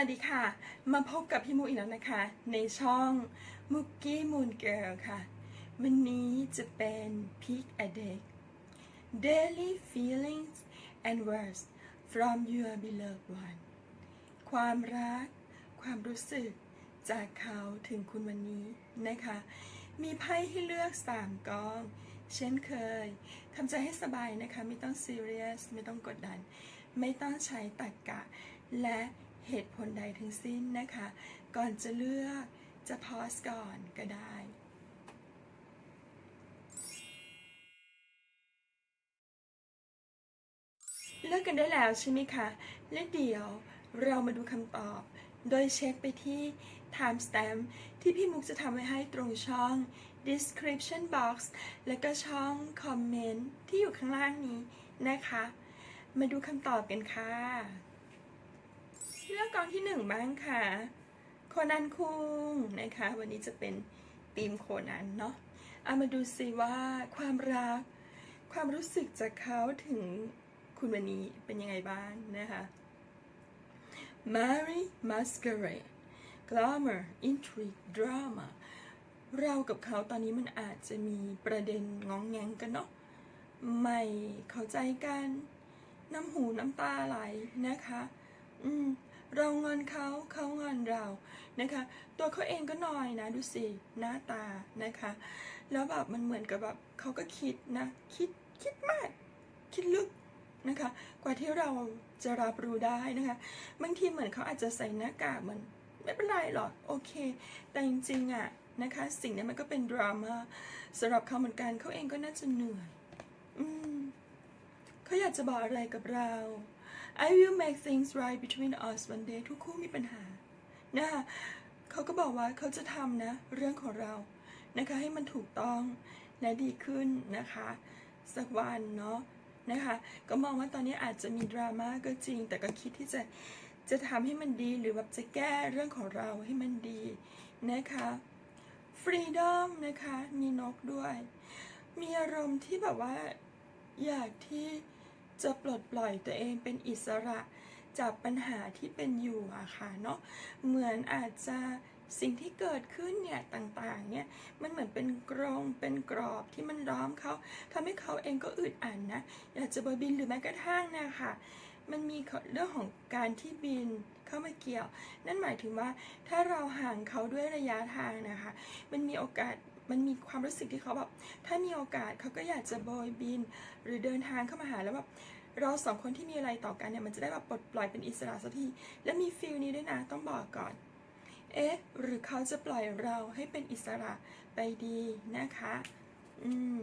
วัสดีค่ะ มาพบกับพี่มูอีกแล้วนะคะ ในช่องมุกกี้มูนเกิลค่ะ วันนี้จะเป็น Peak a Day Daily Feelings and Words from Your Beloved One ความรัก ความรู้สึกจากเขาถึงคุณวันนี้นะคะ มีไพ่ให้เลือก 3กอง เช่นเคยทำใจให้สบายนะคะ ไม่ต้องซีเรียส ไม่ต้องกดดัน ไม่ต้องใช้ตรรกกะ และ เหตุผลใดทั้งสิ้นนะคะ ก่อนจะเลือกจะพอสก่อนก็ได้เลือกกันได้แล้วใช่ไหมคะ และเดี๋ยวเรามาดูคำตอบ โดยเช็คไปที่ timestamp ที่พี่มุกจะทำไว้ให้ตรงช่อง description box และก็ช่อง comment ที่อยู่ข้างล่างนี้นะคะ มาดูคำตอบกันค่ะ เลือกกองที่หนึ่งบ้างค่ะ โคนันคุงนะคะ วันนี้จะเป็นทีมโคนันเนาะเอามาดูสิว่าความรัก ความรู้สึกจากเขาถึงคุณวันนี้เป็นยังไงบ้างนะคะ Mary Masquerade Glamour Intrigue Drama เรากับเขาตอนนี้มันอาจจะมีประเด็นงองแงงกันเนาะไม่เข้าใจกัน น้ำหูน้ำตาไหลนะคะ อืม เรางอนเขาเขางอนเรานะคะ ตัวเขาเองก็นอยนะดูสิหน้าตานะคะ แล้วแบบมันเหมือนกับแบบเขาก็คิดนะคิดคิดมาก คิดลึกนะคะ กว่าที่เราจะรับรู้ได้นะคะบางทีเหมือนเขาอาจจะใส่หน้ากากเหมือนไม่เป็นไรหรอกโอเค แต่จริงๆอะนะคะ สิ่งนี้มันก็เป็นดราม่าสำหรับเขาเหมือนกันเขาเองก็น่าจะเหนื่อย อืมเขาอยากจะบอกอะไรกับเรา I will make things right between us one day ทุกคู่มีปัญหานะคะเขาก็บอกว่าเขาจะทำนะ เรื่องของเรานะคะให้มันถูกต้องและดีขึ้นนะคะ สักวันเนาะนะคะก็มองว่าตอนนี้อาจจะมีดราม่าก็จริง แต่ก็คิดที่จะจะทำให้มันดีหรือแบบจะแก้เรื่องของเราให้มันดีนะคะ freedom นะคะมีนกด้วย มีอารมณ์ที่แบบว่าอยากที่ จะปลดปล่อยตัวเองเป็นอิสระจากปัญหาที่เป็นอยู่อะค่ะเนาะเหมือนอาจจะสิ่งที่เกิดขึ้นเนี่ยต่างๆเนี่ยมันเหมือนเป็นกรงเป็นกรอบที่มันล้อมเขาทำให้เขาเองก็อึดอัดนนะอยากจะบบินหรือแม้กระทั่งเนะคะมันมีเรื่องของการที่บินเข้ามาเกี่ยว นั่นหมายถึงว่าถ้าเราห่างเขาด้วยระยะทางนะคะ มันมีโอกาส มันมีความรู้สึกที่เขาแบบถ้ามีโอกาสเขาก็อยากจะโบยบิน หรือเดินทางเข้ามาหาแล้วแบบเราสองคนที่มีอะไรต่อกันเนี่ยมันจะได้แบบปลดปล่อยเป็นอิสระสักทีและมีฟิลนี้ด้วยนะต้องบอกก่อน เอ๊ะ หรือเขาจะปล่อยเราให้เป็นอิสระไปดีนะคะ อืม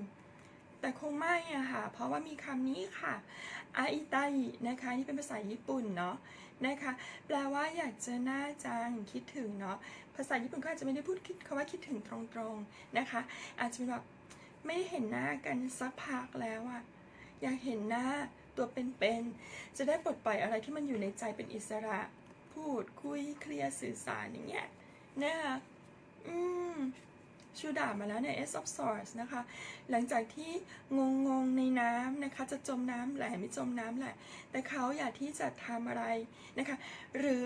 แต่คงไม่อะค่ะ เพราะว่ามีคำนี้ค่ะอาอิไตนะคะนี่เป็นภาษาญี่ปุ่นเนาะนะคะ แปลว่าอยากเจอหน้าจังคิดถึงเนาะภาษาญี่ปุ่นก็อาจจะไม่ได้พูดคิดคำว่าคิดถึงตรงๆนะคะ อาจจะเป็นแบบไม่เห็นหน้ากันสักพักแล้วอะอยากเห็นหน้าตัวเป็นๆจะได้ปลดปล่อยอะไรที่มันอยู่ในใจเป็นอิสระ พูดคุยเคลียร์สื่อสารอย่างเงี้ยนะคะอืม ชูดามาแล้วเนี่ย S of Swords นะคะ หลังจากที่งงงๆในน้ำนะคะ จะจมน้ำแหละไม่จมน้ำแหละ แต่เขาอยากที่จะทำอะไรนะคะ หรือ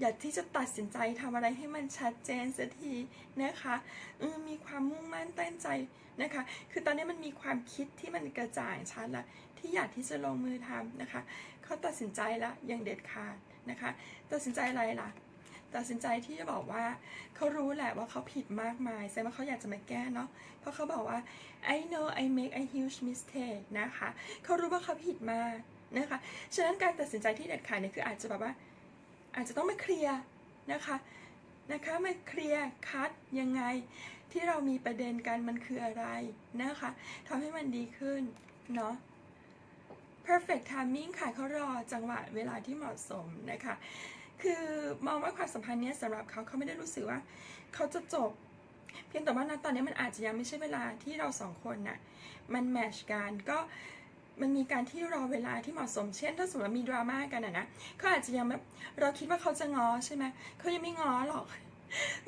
อยากที่จะตัดสินใจทำอะไรให้มันชัดเจนสักทีนะคะมีความมุ่งมั่นตั้งใจนะคะ คือตอนนี้มันมีความคิดที่มันกระจ่างชัดแล้วที่อยากที่จะลงมือทำนะคะ เขาตัดสินใจล้วอย่างเด็ดขาดนะคะ ตัดสินใจอะไรล่ะ ตัดสินใจที่จะบอกว่าเขารู้แหละว่าเขาผิดมากมายแสดงว่าเขาอยากจะมาแก้เนาะเพราะเขาบอกว่า I know I make a huge mistake นะคะเขารู้ว่าเขาผิดมากนะคะฉะนั้นการตัดสินใจที่เด็ดขาดเนี่ยคืออาจจะแบบว่า อาจจะต้องมาเคลียร์นะคะนะคะมาเคลียร์คัดยังไงที่เรามีประเด็นกันมันคืออะไรนะคะทำให้มันดีขึ้นเนาะ perfect timing ค่ะเขารอจังหวะเวลาที่เหมาะสมนะคะ คือมองว่าความสัมพันธ์เนี้ยสำหรับเขาเขาไม่ได้รู้สึกว่า เขาจะจบ เพียงแต่ว่าณตอนนี้มันอาจจะยังไม่ใช่เวลาที่เราสองคนน่ะมันแมชกันก็มันมีการที่รอเวลาที่เหมาะสม เช่น ถ้าสมมติว่ามีดราม่ากันอะนะเขาอาจจะยังแบบเราคิดว่าเขาจะง้อใช่ไหมเขายังไม่ง้อหรอก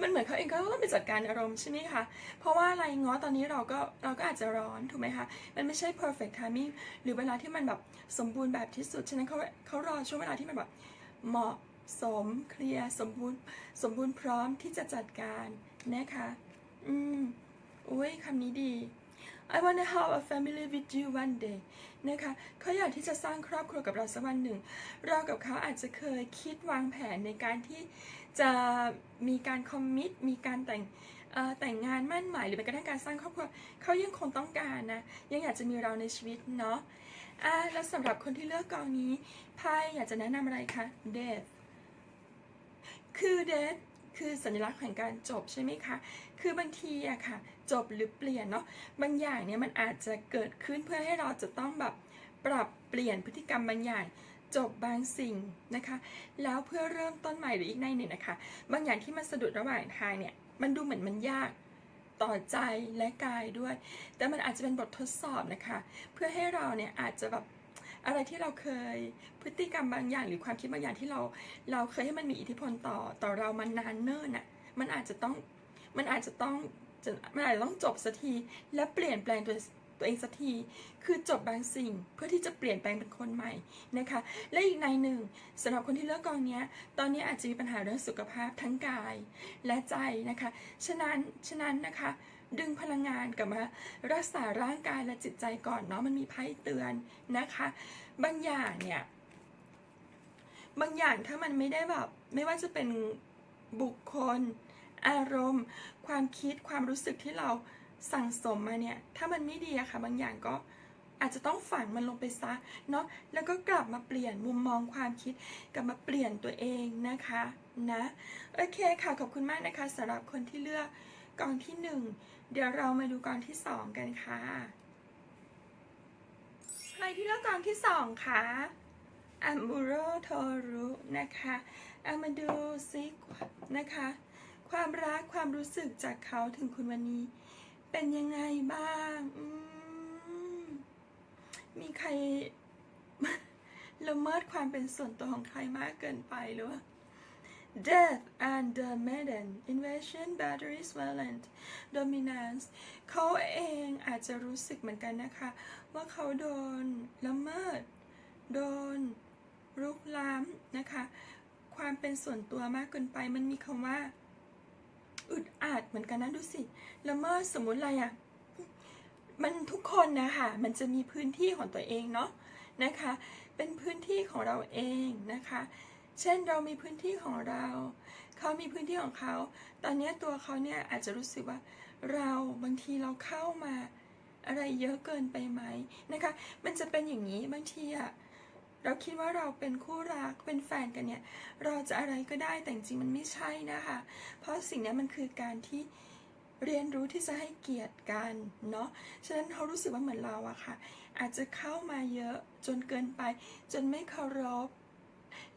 มันเหมือนเขาเองก็ต้องไปจัดการอารมณ์ใช่ไหมคะ เพราะว่าอะไรง้อตอนนี้เราก็เราก็อาจจะร้อนถูกไหมคะ มันไม่ใช่ perfect timing หรือเวลาที่มันแบบสมบูรณ์แบบที่สุด ฉะนั้นเขาเขารอช่วงเวลาที่มันแบบเหมาะ สมเคลียร์สมบูรณ์สมบูรณ์พร้อมที่จะจัดการนะคะอืมอุ้ยคำนี้ดี I wanna have a family with you one day นะคะเขาอยากที่จะสร้างครอบครัวกับเราสักวันหนึ่ง เรากับเขาอาจจะเคยคิดวางแผนในการที่จะมีการคอมมิต มีการแต่งแต่งงานมั่นหมายหรือแม้กระทั่งการสร้างครอบครัวเขายังคงต้องการนะ ยังอยากจะมีเราในชีวิตเนาะอะแล้วสำหรับคนที่เลือกกองนี้ไพ่อยากจะแนะนำอะไรคะ Death คือ Death คือสัญลักษณ์แห่งการจบใช่ไหมคะ คือบางทีอะค่ะ จบหรือเปลี่ยนเนาะ บางอย่างเนี่ยมันอาจจะเกิดขึ้นเพื่อให้เราจะต้องแบบปรับเปลี่ยนพฤติกรรมบางอย่างจบบางสิ่งนะคะ แล้วเพื่อเริ่มต้นใหม่หรืออีกในหนึ่งนะคะ บางอย่างที่มันสะดุดระหว่างทางเนี่ย มันดูเหมือนมันยากต่อใจและกายด้วย แต่มันอาจจะเป็นบททดสอบนะคะ เพื่อให้เราเนี่ยอาจจะแบบ อะไรที่เราเคยพฤติกรรมบางอย่าง หรือความคิดบางอย่างที่เรา เราเคยให้มันมีอิทธิพลต่อต่อเรามานานเนิ่นน่ะมันอาจจะต้องมันอาจจะต้องจะมันอาจจะต้องจบสักที และเปลี่ยนแปลงตัวตัวเองสักที คือจบบางสิ่งเพื่อที่จะเปลี่ยนแปลงเป็นคนใหม่นะคะ และอีกในหนึ่งสำหรับคนที่เลือกกองนี้ตอนนี้อาจจะมีปัญหาเรื่องสุขภาพทั้งกายและใจนะคะ ฉะนั้น ฉะนั้นนะคะ ดึงพลังงานกลับมารักษาร่างกายและจิตใจก่อนเนาะมันมีไพ่เตือนนะคะ บางอย่างเนี่ยบางอย่างถ้ามันไม่ได้แบบ ไม่ว่าจะเป็นบุคคล อารมณ์ ความคิดความรู้สึกที่เราสั่งสมมาเนี่ย ถ้ามันไม่ดีอะค่ะ บางอย่างก็อาจจะต้องฝังมันลงไปซะเนาะแล้วก็กลับมาเปลี่ยนมุมมองความคิด กลับมาเปลี่ยนตัวเองนะคะนะโอเคค่ะขอบคุณมากนะคะสำหรับคนที่เลือก กองที่หนึ่งเดี๋ยวเรามาดูกองที่สองกันค่ะ ใครที่เลือกกองที่สองคะอัมบูโรโทรุนะคะเอามาดูซินะคะ ความรักความรู้สึกจากเขาถึงคุณวันนี้ เป็นยังไงบ้างมมีใครละเมิดความเป็นส่วนตัวของใครมากเกินไปหรือว่า Death and the Maiden Invasion Batteries Violent Dominance เขาเองอาจจะรู้สึกเหมือนกันนะคะ ว่าเขาโดนละเมิด โดนรุกล้ำนะคะ ความเป็นส่วนตัวมากเกินไปมันมีคำว่า อึดอัดเหมือนกันนะดูสิละเมิดสมมติอะไรอะ่ะ มันทุกคนนะคะมันจะมีพื้นที่ของตัวเองเนาะนะคะ เป็นพื้นที่ของเราเองนะคะ เช่นเรามีพื้นที่ของเรา เขามีพื้นที่ของเขา ตอนนี้ตัวเขาเนี่ยอาจจะรู้สึกว่าเราบางทีเราเข้ามาอะไรเยอะเกินไปไหมนะคะ มันจะเป็นอย่างนี้บางทีอะเราคิดว่าเราเป็นคู่รักเป็นแฟนกันเนี่ย เราจะอะไรก็ได้แต่จริงมันไม่ใช่นะคะ เพราะสิ่งนี้มันคือการที่เรียนรู้ที่จะให้เกียรติกันเนาะ ฉะนั้นเขารู้สึกว่าเหมือนเราอะค่ะ อาจจะเข้ามาเยอะจนเกินไป จนไม่เคารพ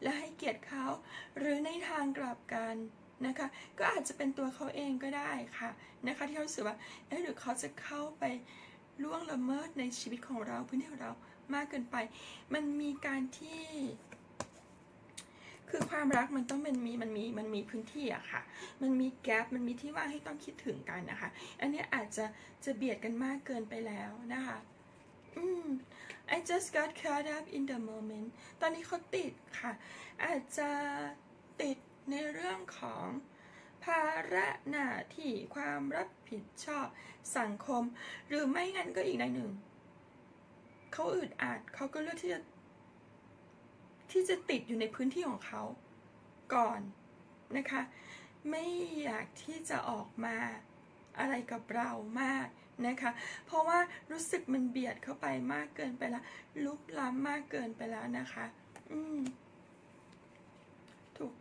และให้เกียรติเขา หรือในทางกลับกันนะคะก็อาจจะเป็นตัวเขาเองก็ได้ค่ะนะคะที่เขาสึกว่าเอ๊ะหรือเขาจะเข้าไปล่วงละเมิดในชีวิตของเราพื้นที่ของเรามากเกินไป มันมีการที่ คือความรักมันต้องเป็นมีมันมีมันมีพื้นที่อะค่ะ มันมีแกลบมันมีที่ว่างให้ต้องคิดถึงกันนะคะ อันนี้อาจจะจะเบียดกันมากเกินไปแล้วนะคะ อืม I just got caught up in the moment ตอนนี้เขาติดค่ะ อาจจะติดในเรื่องของภาระหน้าที่ความรับผิดชอบสังคม หรือไม่งั้นก็อีกในหนึ่ง เขาอึดอัดเขาก็เลือกที่จะ ที่จะติดอยู่ในพื้นที่ของเขา ก่อนนะคะ ไม่อยากที่จะออกมาอะไรกับเรามาก นะคะ เพราะว่ารู้สึกมันเบียดเข้าไปมากเกินไปแล้วลุกล้ำมากเกินไปแล้วนะคะ อืมถูก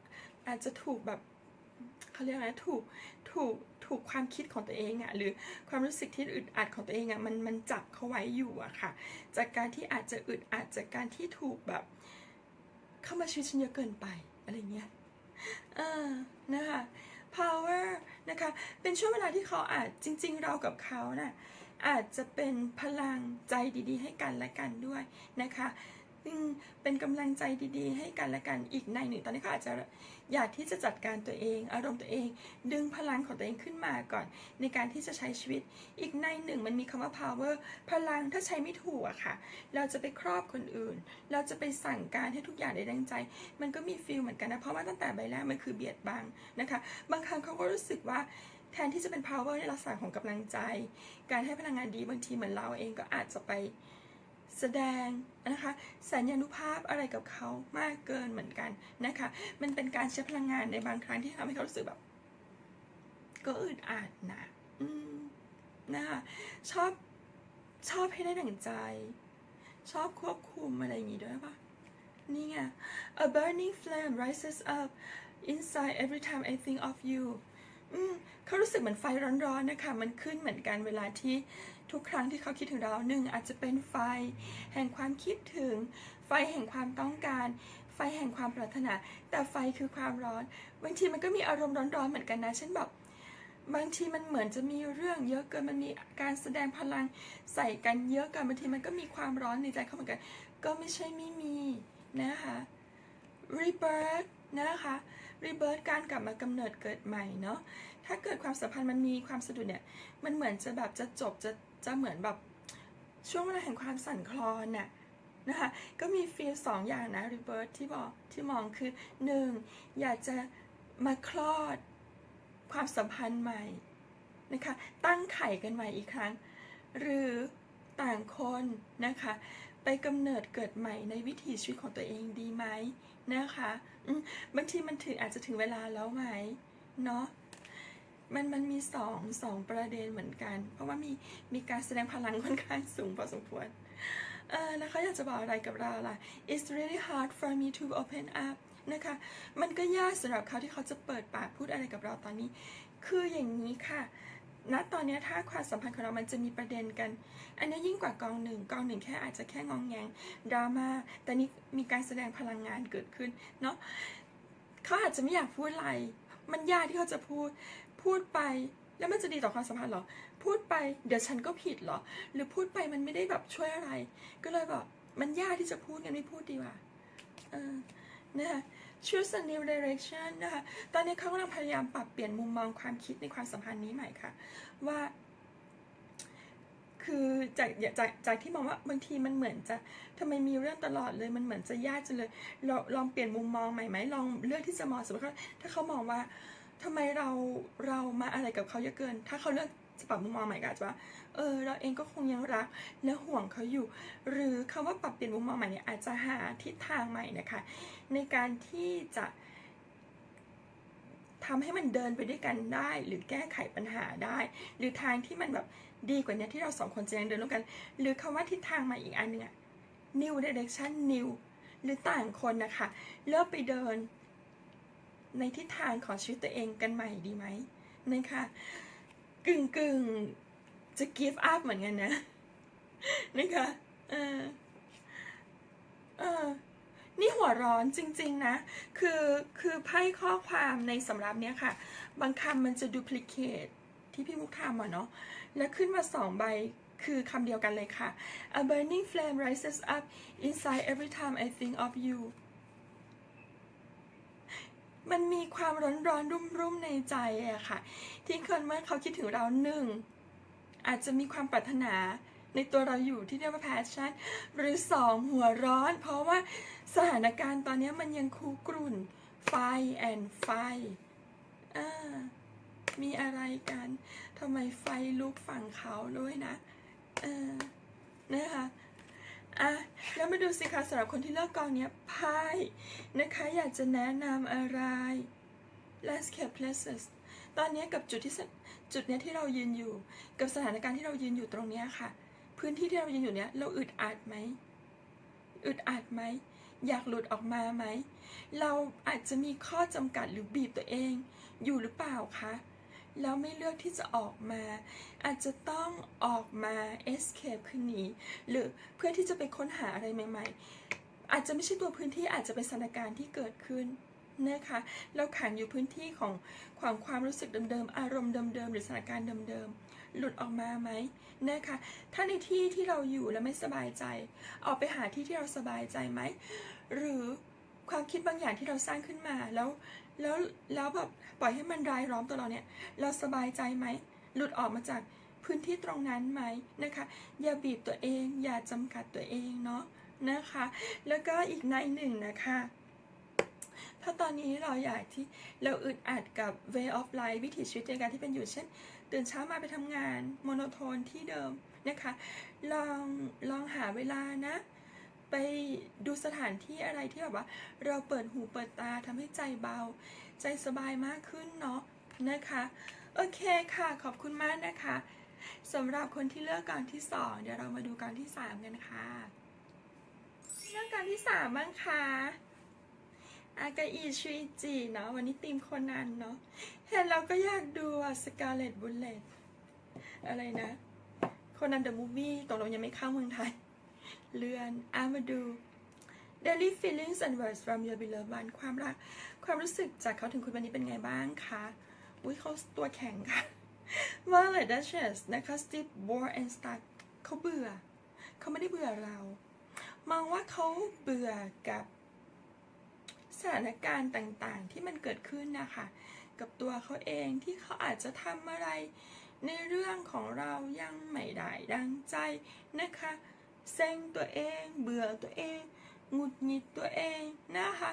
อาจจะถูกแบบเขาเรียกอะไรถูกถูกถูกความคิดของตัวเองอะหรือความรู้สึกที่อึดอัดของตัวเองอะมันมันจับเขาไว้อยู่อะค่ะ จากการที่อาจจะอึดอัดจากการที่ถูกแบบ เข้ามาชีวิตฉันเยอะเกินไปอะไรเงี้ยเออนะคะ power นะคะ เป็นช่วงเวลาที่เขาอาจจริง ๆ เรากับเขาน่ะอาจจะเป็นพลังใจดีๆ ให้กันและกันด้วยนะคะ เป็นกำลังใจดีๆ ให้กันและกันอีกในหนึ่ง ตอนนี้เขาอาจจะอยากที่จะจัดการตัวเอง อารมณ์ตัวเอง ดึงพลังของตัวเองขึ้นมาก่อน ในการที่จะใช้ชีวิต อีกในหนึ่งมันมีคำว่า power พลังถ้าใช้ไม่ถูกอะค่ะ เราจะไปครอบคนอื่น เราจะไปสั่งการให้ทุกอย่างได้ดังใจ มันก็มีฟีลเหมือนกันนะ เพราะว่าตั้งแต่ใบแรกมันคือเบียดบังนะคะ บางครั้งเขาก็รู้สึกว่าแทนที่จะเป็น power ในลักษณะของกำลังใจ การให้พลังงานดีบางทีเหมือนเราเองก็อาจจะไป แสดงนะคะสัญญานุภาพอะไรกับเขามากเกินเหมือนกันนะคะ มันเป็นการใช้พลังงานในบางครั้งที่ทำให้เขารู้สึกแบบ ก็อึดอัดนะอืมนะคะชอบชอบให้ได้ดั่งใจ ชอบควบคุมอะไรอย่างงี้ด้วยปะนี่ไง a burning flame rises up inside every time I think of you เขารู้สึกเหมือนไฟร้อนๆนะคะ มันขึ้นเหมือนกันเวลาที่ทุกครั้งที่เขาคิดถึงเราหนึ่งอาจจะเป็นไฟ แห่งความคิดถึง ไฟแห่งความต้องการ ไฟแห่งความปรารถนา แต่ไฟคือความร้อนบางทีมันก็มีอารมณ์ร้อนๆเหมือนกันนะเช่นแบบบางทีมันเหมือนจะมีเรื่องเยอะเกินมันมีการแสดงพลังใส่กันเยอะเกันบางทีมันก็มีความร้อนในใจเขาเหมือนกัน ก็ไม่ใช่ไม่มีนะคะ rebirth นะคะ rebirth การกลับมากำเนิดเกิดใหม่เนาะถ้าเกิดความสัมพันธ์มันมีความสะดุดเนี่ยมันเหมือนจะแบบจะจบจะจะเหมือนแบบช่วงเวลาแห่งความสั่นคลอนน่ะนะคะก็มีฟีลสองอย่างนะ rebirth ที่บอกที่มองคือหนึ่งอยากจะมาคลอดความสัมพันธ์ใหม่นะคะตั้งไข่กันใหม่อีกครั้ง หรือต่างคนนะคะไปกำเนิดเกิดใหม่ในวิถีชีวิตของตัวเองดีไหม นะคะบางทีมันถึงอาจจะถึงเวลาแล้วไหมเนาะมันมันมีสองสองประเด็นเหมือนกัน เพราะว่ามีมีการแสดงพลังค่อนข้างสูงพอสมควรเออแล้วเขาอยากจะบอกอะไรกับเราล่ะ It's really hard for me to open up นะคะ มันก็ยากสำหรับเขาที่เขาจะเปิดปากพูดอะไรกับเราตอนนี้ คืออย่างนี้ค่ะ ณตอนนี้ถ้าความสัมพันธ์ของเรามันจะมีประเด็นกัน อันนี้ยิ่งกว่ากองหนึ่งกองหนึ่งแค่อาจจะแค่งองแงงดราม่าแต่นี่มีการแสดงพลังงานเกิดขึ้นเนาะเขาอาจจะไม่อยากพูดอะไร มันยากที่เขาจะพูดพูดไปแล้วมันจะดีต่อความสัมพันธ์เหรอ พูดไปเดี๋ยวฉันก็ผิดเหรอ หรือพูดไปมันไม่ได้แบบช่วยอะไร ก็เลยแบบมันยากที่จะพูดกันไม่พูดดีกว่าเออนะคะ choose a new direction นะคะ ตอนนี้เขากำลังพยายามปรับเปลี่ยนมุมมองความคิดในความสัมพันธ์นี้ใหม่ค่ะ ว่า คือจากจากจากที่มองว่าบางทีมันเหมือนจะทำไมมีเรื่องตลอดเลยมันเหมือนจะยากจังเลยเราลองเปลี่ยนมุมมองใหม่ไหมลองเลือกที่จะมองสมมติว่าถ้าเขามองว่าทำไมเราเรามาอะไรกับเขาเยอะเกิน ถ้าเขาเลือกจะปรับมุมมองใหม่ก็อาจจะว่า เออเราเองก็คงยังรักและห่วงเขาอยู่ หรือคำว่าปรับเปลี่ยนมุมมองใหม่เนี่ยอาจจะหาทิศทางใหม่นะคะ ในการที่จะทำให้มันเดินไปด้วยกันได้ หรือแก้ไขปัญหาได้ หรือทางที่มันแบบดีกว่านี้ที่เราสองคนจะยังเดินร่วมกัน หรือคำว่าทิศทางใหม่อีกอันหนึงอะ new direction new หรือต่างคนนะคะเริ่มไปเดิน ในทิศทางของชีวิตตัวเองกันใหม่ดีไหมนะคะกึ่งกึ่ง จะ give up เหมือนกันนะนะคะเออเออนี่หัวร้อนจริง ๆ นะ คือคือไพ่ข้อความในสำรับเนี้ยค่ะ บางคำมันจะ duplicate ที่พี่มุกทำอะเนาะ แล้วขึ้นมาสองใบคือคำเดียวกันเลยค่ะ A burning flame rises up inside every time I think of you มันมีความร้อนร้อนรุ่มรุ่มในใจอะค่ะ ที่คนเมื่อเขาคิดถึงเราหนึ่ง อาจจะมีความปรารถนาในตัวเราอยู่ที่เรียกว่า passion หรือสองหัวร้อน เพราะว่าสถานการณ์ตอนนี้มันยังคูกรุ่น ไฟ and ไฟมีอะไรกันทำไมไฟลุกฝั่งเขาด้วยนะเออนะคะอะแล้วมาดูสิคะสำหรับคนที่เลือกกองเนี้ยไพ่นะคะ อยากจะแนะนำอะไร landscape places ตอนนี้กับจุดที่ส จุดเนี้ยที่เรายืนอยู่ กับสถานการณ์ที่เรายืนอยู่ตรงเนี้ยค่ะ พื้นที่ที่เรายืนอยู่เนี้ยเราอึดอัดไหมอึดอัดไหมอยากหลุดออกมาไหม เราอาจจะมีข้อจำกัดหรือบีบตัวเอง อยู่หรือเปล่าคะ แล้วไม่เลือกที่จะออกมา อาจจะต้องออกมา escape คือหนีหรือเพื่อที่จะไปค้นหาอะไรใหม่ ๆ อาจจะไม่ใช่ตัวพื้นที่อาจจะเป็นสถานการณ์ที่เกิดขึ้น นะคะ เราขังอยู่พื้นที่ของความความรู้สึกเดิมๆ อารมณ์เดิมๆ หรือสถานการณ์เดิมๆ หลุดออกมาไหมนะคะ ถ้าในที่ที่เราอยู่แล้วไม่สบายใจ ออกไปหาที่ที่เราสบายใจไหม หรือความคิดบางอย่างที่เราสร้างขึ้นมาแล้วแล้วแล้วแบบปล่อยให้มันรายล้อมตัวเราเนี่ย เราสบายใจไหม หลุดออกมาจากพื้นที่ตรงนั้นไหมนะคะ อย่าบีบตัวเอง อย่าจำกัดตัวเองเนาะนะคะ แล้วก็อีกในหนึ่งนะคะ ถ้าตอนนี้เราอยากที่เราอึดอัดกับ way of life วิถีชีวิตในการที่เป็นอยู่เช่น ตื่นเช้ามาไปทำงานโมโนโทนที่เดิมนะคะ ลองลองหาเวลานะ ไปดูสถานที่อะไรที่แบบว่า เราเปิดหูเปิดตาทำให้ใจเบา ใจสบายมากขึ้นเนาะนะคะ โอเคค่ะขอบคุณมากนะคะสำหรับคนที่เลือกการที่สองเดี๋ยวเรามาดูการที่สามกันค่ะ เลือกการที่สามบ้างค่ะ อากาอีชุยจีเนาะวันนี้ทีมโคนนันเนาะเห็นเราก็อยากดูอะสกาเลตบุลเลตอะไรนะโคนนันเดอะมูฟวี่ตกลงยังไม่เข้าเมืองไทย เลื่อนอามาดู Daily feelings and words from your beloved one ความรัก ความรู้สึกจากเขาถึงคุณวันนี้เป็นไงบ้างคะ อุ้ยเขาตัวแข็งค่ะว่าเลยดัชเชสนะคะ Steve War and Stark เขาเบื่อ เขาไม่ได้เบื่อเรา มองว่าเขาเบื่อกับ สถานการณ์ต่างๆ ที่มันเกิดขึ้นนะคะ กับตัวเขาเองที่เขาอาจจะทำอะไร ในเรื่องของเรายังไม่ได้ดังใจนะคะเซ็งตัวเอง เบื่อตัวเองหงุดหงิดตัวเองนะคะ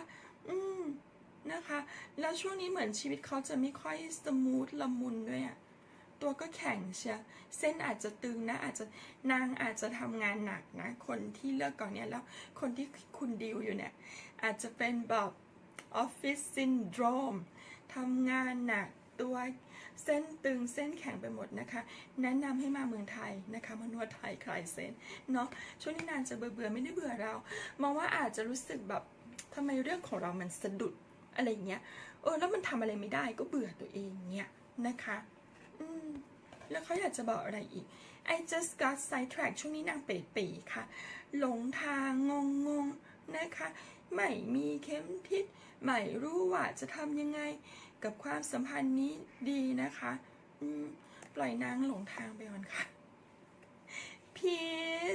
อืมนะคะ แล้วช่วงนี้เหมือนชีวิตเขาจะไม่ค่อยสมูทละมุนด้วยอะ ตัวก็แข็งเชียเส้นอาจจะตึงนะ อาจจะนางอาจจะทำงานหนักนะ คนที่เลือกก่อนเนี่ยแล้วคนที่คุณดิวอยู่เนี่ย อาจจะเป็นแบบออฟฟิศซินโดรมทำงานหนักตัวเส้นตึงเส้นแข็งไปหมดนะคะ แนะนำให้มาเมืองไทยนะคะมานวดไทยคลายเส้นเนาะช่วงนี้นานจะเบื่อเบื่อไม่ได้เบื่อเรา มองว่าอาจจะรู้สึกแบบทำไมเรื่องของเรามันสะดุดอะไรเงี้ยเออแล้วมันทำอะไรไม่ได้ก็เบื่อตัวเองเนี่ยนะคะ แล้วเขาอยากจะบอกอะไรอีก I just got sidetracked ช่วงนี้นางเป๋ๆค่ะ หลงทางงงงๆนะคะ ไม่มีเข็มทิศ ไม่รู้ว่าจะทำยังไง กับความสัมพันธ์นี้ดีนะคะปล่อยนางหลงทางไปก่อนค่ะพี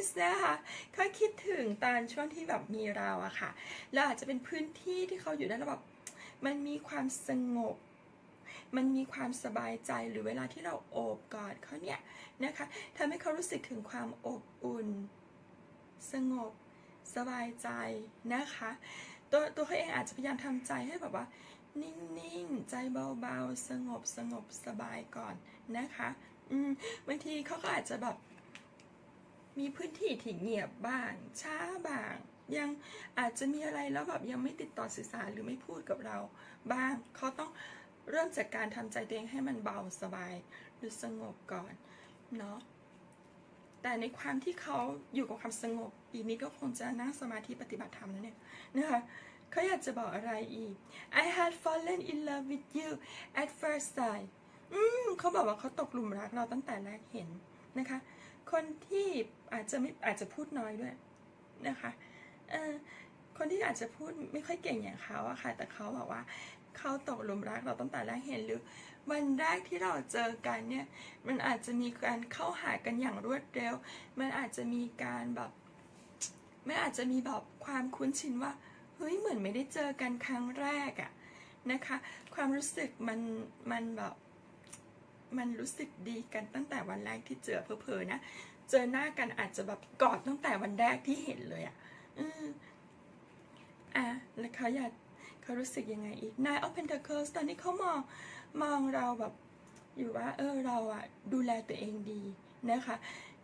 ซนะคะเขาคิดถึงตอนช่วงที่แบบมีเราอะค่ะ แล้วอาจจะเป็นพื้นที่ที่เขาอยู่ได้แล้วแบบมันมีความสงบ มันมีความสบายใจหรือเวลาที่เราโอบกอดเขาเนี่ยนะคะทำให้เขารู้สึกถึงความอบอุ่น สงบ สบายใจนะคะ ตัวตัวเขาเองอาจจะพยายามทำใจให้แบบว่า นิ่งๆ ใจเบาๆ สงบสงบสบายก่อนนะคะอืมบางทีเขาก็อาจจะแบบมีพื้นที่ที่เงียบบ้าง ช้าบ้าง ยังอาจจะมีอะไรแล้วแบบยังไม่ติดต่อสื่อสารหรือไม่พูดกับเราบ้างเขาต้อง เริ่มจากการทำใจตัวเองให้มันเบาสบายหรือสงบก่อนเนาะแต่ในความที่เขาอยู่กับความสงบปีนี้ก็คงจะนั่งสมาธิปฏิบัติธรรมแล้วเนี่ยนะคะเขาอยากจะบอกอะไรอีก I had fallen in love with you at first sight อืมเขาบอกว่าเขาตกหลุมรักเราตั้งแต่แรกเห็นนะคะ คนที่อาจจะไม่อาจจะพูดน้อยด้วยนะคะเออคนที่อาจจะพูดไม่ค่อยเก่งอย่างเขาอะค่ะ แต่เขาบอกว่า เข้าตกหลุมรักเราตั้งแต่แรกเห็นหรือ วันแรกที่เราเจอกันเนี่ยมันอาจจะมีการเข้าหากันอย่างรวดเร็ว มันอาจจะมีการแบบไม่อาจจะมีแบบความคุ้นชินว่าเฮ้ยเหมือนไม่ได้เจอกันครั้งแรกอะนะคะ ความรู้สึกมันมันแบบมันรู้สึกดีกันตั้งแต่วันแรกที่เจอเพอๆนะ เจอหน้ากันอาจจะแบบกอดตั้งแต่วันแรกที่เห็นเลยอะ่ะ อืมอะแล้วเขาอยาก เขารู้สึกยังไงอีก Nine of Pentacles ตอนนี้เขามองมองเราแบบอยู่ว่าเออเราอะดูแลตัวเองดีนะคะ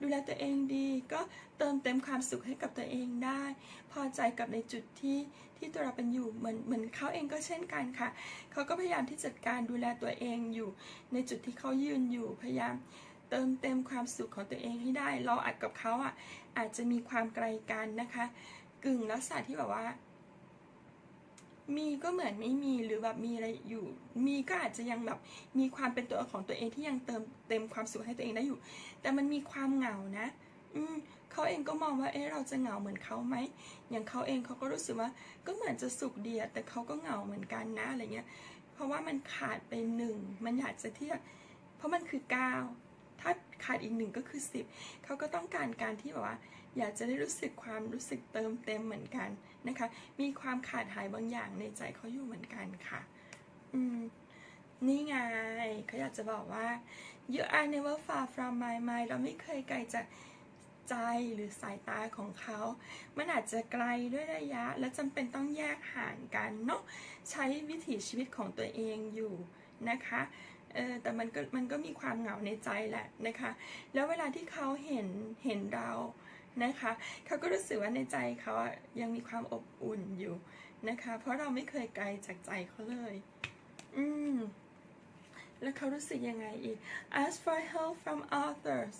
ดูแลตัวเองดีก็เติมเต็มความสุขให้กับตัวเองได้ พอใจกับในจุดที่ที่ตัวเราเป็นอยู่เหมือนเหมือนเขาเองก็เช่นกันค่ะเขาก็พยายามที่จัดการดูแลตัวเองอยู่ ในจุดที่เขายืนอยู่พยายามเติมเต็มความสุขของตัวเองให้ได้ เราอัดกับเขาอะอาจจะมีความไกลกันนะคะ กึ่งลักษณะที่แบบว่า มีก็เหมือนไม่มีหรือแบบมีอะไรอยู่ มีก็อาจจะยังแบบมีความเป็นตัวของตัวเองที่ยังเติมเต็มความสุขให้ตัวเองได้อยู่ แต่มันมีความเหงานะ อืมเขาเองก็มองว่าเอ๊ะเราจะเหงาเหมือนเขาไหมอย่างเขาเองเขาก็รู้สึกว่า ก็เหมือนจะสุขดีอะแต่เขาก็เหงาเหมือนกันนะอะไรเงี้ย เพราะว่ามันขาดไปหนึ่งมันอยากจะเที่จะเพราะมันคือก้าว ถ้าขาดอีกหนึ่งก็คือสิบเขาก็ต้องการการที่แบบว่า อยากจะได้รู้สึกความรู้สึกเติมเต็มเหมือนกันนะคะ มีความขาดหายบางอย่างในใจเขาอยู่เหมือนกันค่ะ อืมนี่ไงเขาอยากจะบอกว่า you are never far from my mind เราไม่เคยไกลจากใจหรือสายตาของเขา มันอาจจะไกลด้วยระยะ และจำเป็นต้องแยกห่างกันเนาะ ใช้วิถีชีวิตของตัวเองอยู่นะคะ ออแต่มันก็มันก็มีความเหงาในใจแหละนะคะ แล้วเวลาที่เขาเห็นเห็นเรานะคะเขาก็รู้สึกว่าในใจเขาอะยังมีความอบอุ่นอยู่นะคะ เพราะเราไม่เคยไกลจากใจเขาเลย อืมแล้วเขารู้สึกยังไงอีก ask for help from others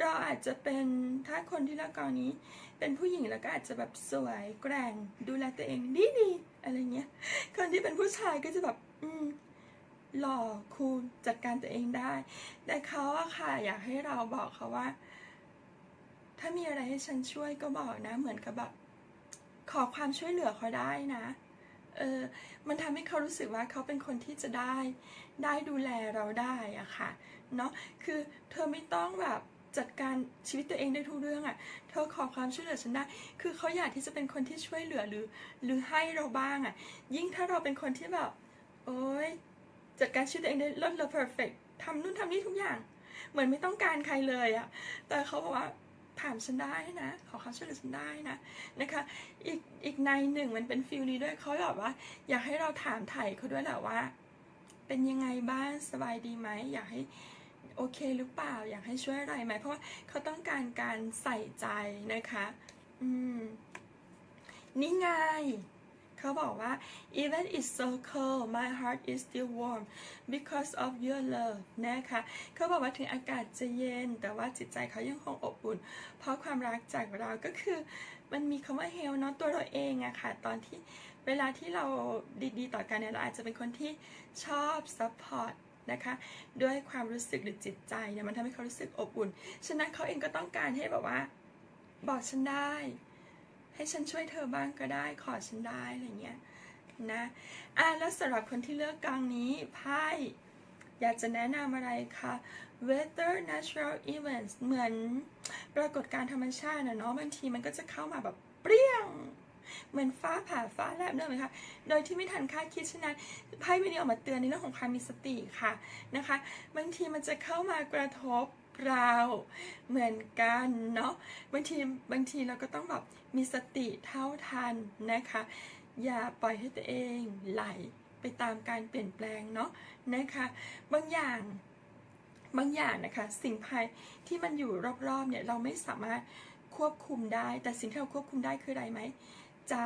เราอาจจะเป็นถ้าคนที่ละกรนี้ เป็นผู้หญิงแล้วก็อาจจะแบบสวยแกร่ง ดูแลตัวเองดีดีๆอะไรเงี้ย คนที่เป็นผู้ชายก็จะแบบ อืม หล่อคูลจัดการตัวเองได้ แต่เขาอะค่ะ อยากให้เราบอกเขาว่า ถ้ามีอะไรให้ฉันช่วยก็บอกนะ เหมือนกับแบบขอความช่วยเหลือเขาได้นะ เออ มันทำให้เขารู้สึกว่าเขาเป็นคนที่จะได้ ได้ดูแลเราได้อะค่ะ เนาะคือเธอไม่ต้องแบบจัดการชีวิตตัวเองได้ทุกเรื่องอะเธอขอความช่วยเหลือฉันได้ คือเขาอยากที่จะเป็นคนที่ช่วยเหลือหรือ หรือให้เราบ้างอะยิ่งถ้าเราเป็นคนที่แบบ โอ๊ย จัดการชีวิตตัวเองได้เลิศเลอ perfect ทำนู่นทำนี่ทุกอย่าง เหมือนไม่ต้องการใครเลยอะแต่เขาบอกว่าถามฉันได้นะ ขอความช่วยเหลือฉันได้นะนะคะ อีกอีกในหนึ่งมันเป็นฟิลนี้ด้วยเขาแบบว่า อยากให้เราถามไถ่เขาด้วยแหละว่า เป็นยังไงบ้างสบายดีไหมอยากให้โอเคหรือเปล่า อยากให้ช่วยอะไรไหมเพราะว่าเขาต้องการการใส่ใจนะคะ อืมนี่ไง เขาบอกว่า even it's so cold my heart is still warm because of your love นะคะเขาบอกว่าถึงอากาศจะเย็น แต่ว่าจิตใจเขายังคงอบอุ่น เพราะความรักจากเราก็คือมันมีคำว่า hell เนาะตัวเราเองอะค่ะ ตอนที่เวลาที่เราดีๆ ต่อกันเนี่ยเราอาจจะเป็นคนที่ชอบ support นะคะด้วยความรู้สึกหรือจิตใจเนี่ยมันทำให้เขารู้สึกอบอุ่น ฉะนั้นเขาเองก็ต้องการให้แบบว่า บอกฉันได้ ให้ฉันช่วยเธอบ้างก็ได้ ขอฉันได้อะไรเงี้ยนะอะแล้วสำหรับคนที่เลือกกองนี้ไพ่อยากจะแนะนำอะไรคะ weather natural events เหมือนปรากฏการธรรมชาตินะเนาะบางทีมันก็จะเข้ามาแบบเปรี้ยง เหมือนฟ้าผ่าฟ้าแลบเนอะไหมคะ โดยที่ไม่ทันคาดคิดฉะนั้นไพ่ไม่ได้ออกมาเตือนในเรื่องของความมีสติค่ะนะคะ บางทีมันจะเข้ามากระทบ เราเหมือนกันเนาะบางทีบางทีเราก็ต้องแบบมีสติเท่าทันนะคะ อย่าปล่อยให้ตัวเองไหลไปตามการเปลี่ยนแปลงเนาะนะคะ บางอย่างบางอย่างนะคะ สิ่งภายที่มันอยู่รอบๆเนี่ยเราไม่สามารถควบคุมได้ แต่สิ่งที่เราควบคุมได้คืออะไรไหมใจ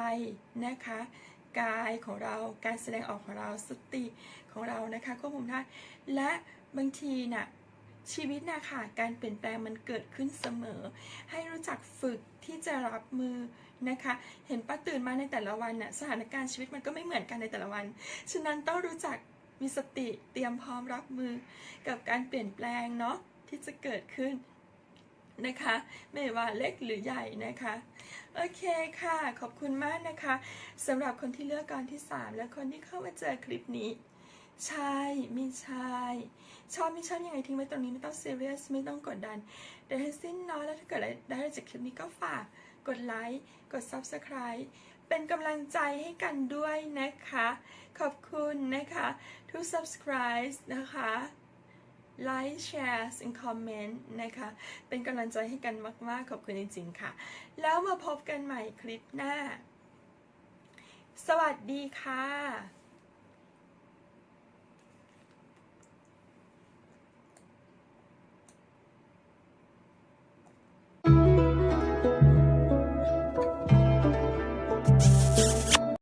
นะคะกายของเราการแสดงออกของเราสติของเรานะคะควบคุมได้และบางทีน่ะ ชีวิตนะคะการเปลี่ยนแปลงมันเกิดขึ้นเสมอ ให้รู้จักฝึกที่จะรับมือนะคะ เห็นป้าตื่นมาในแต่ละวันน่ะสถานการณ์ชีวิตมันก็ไม่เหมือนกันในแต่ละวัน ฉะนั้นต้องรู้จักมีสติเตรียมพร้อมรับมือกับการเปลี่ยนแปลงเนาะที่จะเกิดขึ้นนะคะ ไม่ว่าเล็กหรือใหญ่นะคะ โอเคค่ะ ขอบคุณมากนะคะสำหรับคนที่เลือกกอนที่ 3 และคนที่เข้ามาเจอคลิปนี้ ใช่ไม่ใช่ ชอบไม่ชอบยังไงทิ้งไว้ตรงนี้ไม่ต้องซีเรียสไม่ต้องกดดันแต่ทั้สิ้นเนาะแล้วถ้าเกิดไรได้จากคลิปนี้ก็ฝากกดไลค์กด Subscribe เป็นกำลังใจให้กันด้วยนะคะ ขอบคุณนะคะทุก subscribe นะคะ like share and comment นะคะ เป็นกำลังใจให้กันมาก ๆ ขอบคุณจริง ๆ ค่ะ แล้วมาพบกันใหม่คลิปหน้า สวัสดีค่ะ